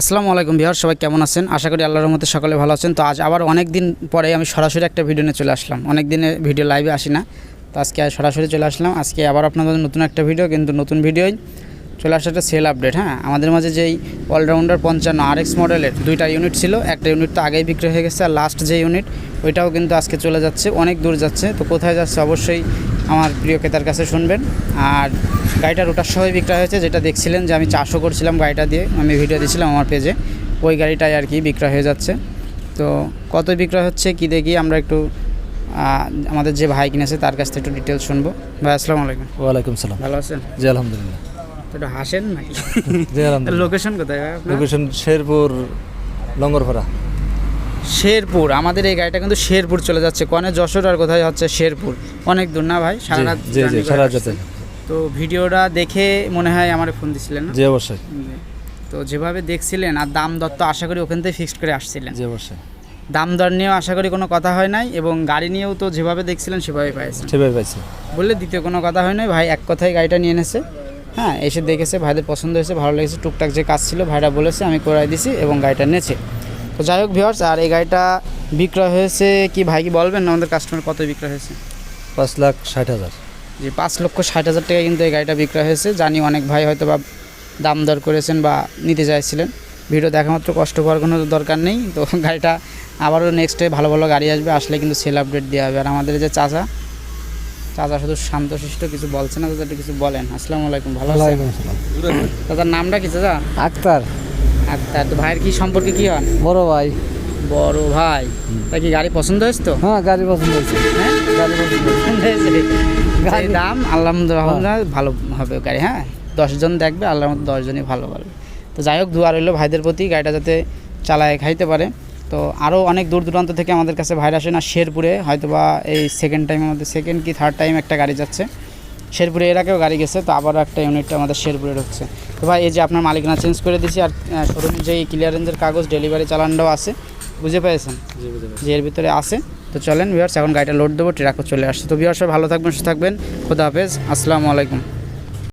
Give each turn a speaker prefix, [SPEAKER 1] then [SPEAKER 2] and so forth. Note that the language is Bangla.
[SPEAKER 1] আসসালামু আলাইকুম বিহার সবাই কেমন আছেন? আশা করি আল্লাহর মধ্যে সকলে ভালো আছেন। তো আজ আবার অনেক দিন পরে আমি সরাসরি একটা ভিডিও নিয়ে চলে আসলাম। অনেক দিনে ভিডিও লাইভে আসি না। তো আজকে সরাসরি চলে আসলাম। আজকে আবার আপনাদের নতুন একটা ভিডিও, কিন্তু নতুন ভিডিওই চলে আসছে একটা সেল আপডেট হ্যাঁ? আমাদের মাঝে যেই অলরাউন্ডার পঞ্চান্ন আর এক্স মডেলের দুইটা ইউনিট ছিল, একটা ইউনিট তো আগেই বিক্রি হয়ে গেছে, আর লাস্ট যে ইউনিট ওইটাও কিন্তু আজকে চলে যাচ্ছে, অনেক দূর যাচ্ছে। তো কোথায় যাচ্ছে? অবশ্যই আমার প্রিয় ক্রেতার কাছে শুনবেন। আর গাড়িটা রোটার সহই বিক্রয় হয়েছে যেটা দেখছিলেন যে আমি চাষও করছিলাম গাড়িটা দিয়ে আমি ভিডিও দিয়েছিলাম আমার পেজে ওই গাড়িটাই আর কি বিক্রয় হয়ে যাচ্ছে। তো কত বিক্রয় হচ্ছে কি দেখি আমরা একটু আমাদের যে ভাই কিনেছে তার কাছ থেকে একটু ডিটেলস শুনব। ভাই আসসালামু আলাইকুম।
[SPEAKER 2] ওয়ালাইকুম সালাম।
[SPEAKER 1] ভালো আছেন?
[SPEAKER 2] জি আলহামদুলিল্লাহ।
[SPEAKER 1] একটু হাসেন নাকি?
[SPEAKER 2] জি আলহামদুলিল্লাহ।
[SPEAKER 1] লোকেশন কোথায়?
[SPEAKER 2] লোকেশন শেরপুর লঙ্গরপাড়া।
[SPEAKER 1] শেরপুর আমাদের এই গাড়িটা কিন্তু শেরপুর চলে যাচ্ছে। কনে যশোর আর কোথায় হচ্ছে শেরপুর? অনেক দূর না ভাই? সারা রাত
[SPEAKER 2] সারা।
[SPEAKER 1] তো ভিডিওটা দেখে মনে হয় আমার ফোন দিছিলেন না?
[SPEAKER 2] জি অবশ্যই।
[SPEAKER 1] তো যেভাবে দেখছিলেন আর দাম দর তো আশা করি ওখান থেকে ফিক্সড করে আসছিলেন।
[SPEAKER 2] জি অবশ্যই।
[SPEAKER 1] দাম দর নিয়েও আশা করি কোনো কথা হয় নাই এবং গাড়ি নিয়েও তো যেভাবে দেখছিলেন সেভাবে পাইছেন।
[SPEAKER 2] সেভাবে পাইছে।
[SPEAKER 1] বললে দ্বিতীয় কোনো কথা হয় নাই ভাই এক কথায় গাড়িটা নিয়ে এনেছে। হ্যাঁ এসে দেখেছে ভাইদের পছন্দ হয়েছে ভালো লেগেছে টুকটাক যে কাজ ছিল ভাইরা বলেছে আমি করাই দিছি এবং গাড়িটা নেছে। তো যাই হোক ভিওর্স আর এই গাড়িটা বিক্রয় হয়েছে কি ভাই কি বলবেন? না আমাদের কাস্টমার কত বিক্রয় হয়েছে?
[SPEAKER 2] পাঁচ লাখ ষাট হাজার।
[SPEAKER 1] যে পাঁচ লক্ষ ষাট হাজার টাকা কিন্তু এই গাড়িটা বিক্রয় হয়েছে। জানি অনেক ভাই হয়তো বা দাম দর করেছেন বা নিতে চাইছিলেন। ভিডিও দেখা মাত্র কষ্ট করার কোনো দরকার নেই। তো গাড়িটা আবারও নেক্সটে ভালো ভালো গাড়ি আসবে। আসলে কিন্তু সেল আপডেট দেওয়া হবে। আর আমাদের যে চাচা চাচা শুধু শান্তশিষ্ট কিছু বলছে না তো একটু কিছু বলেন। আসসালামু আলাইকুম ভালো আছেন? দাদার নামটা কি চাচা?
[SPEAKER 2] আক্তার।
[SPEAKER 1] আচ্ছা তো ভাইয়ের কি সম্পর্কে কি হন
[SPEAKER 2] বড় ভাই।
[SPEAKER 1] বড় ভাই। তা কি গাড়ি পছন্দ হয়েছে তো?
[SPEAKER 2] হ্যাঁ গাড়ি পছন্দ হয়েছে।
[SPEAKER 1] হ্যাঁ? গাড়ি পছন্দ হয়েছে। গাড়ি দাম আলহামদুলিল্লাহ ভালো হবে গাড়ি হ্যাঁ? দশজন দেখবে আল্লাহর মতো দশজনই ভালো বলবে তো যাই হোক দুয়ার রইল ভাইদের প্রতি গাড়িটা যাতে চালায় খাইতে পারে। তো আরও অনেক দূর দূরান্ত থেকে আমাদের কাছে ভাইরা আসে না শেরপুরে। হয়তো বা এই সেকেন্ড টাইম আমাদের সেকেন্ড কি থার্ড টাইম একটা গাড়ি যাচ্ছে। শেরপুরে এর আগেও গাড়ি গেছে তো আবারও একটা ইউনিট আমাদের শেরপুরে ঢুকছে। তো ভাই এই যে আপনার মালিকানা চেঞ্জ করে দিয়েছি আর শোরুমের যে ক্লিয়ারেন্সের কাগজ ডেলিভারি চালানটাও আছে বুঝে পেয়েছেন? যে এর ভিতরে আছে। তো চলেন ভিওর্স এখন গাড়িটা লোড দেবো ট্রাকও চলে আসছে। তো ভিওর্স সবাই ভালো থাকবেন সুস্থ থাকবেন। খোদা হাফেজ আসসালামু আলাইকুম।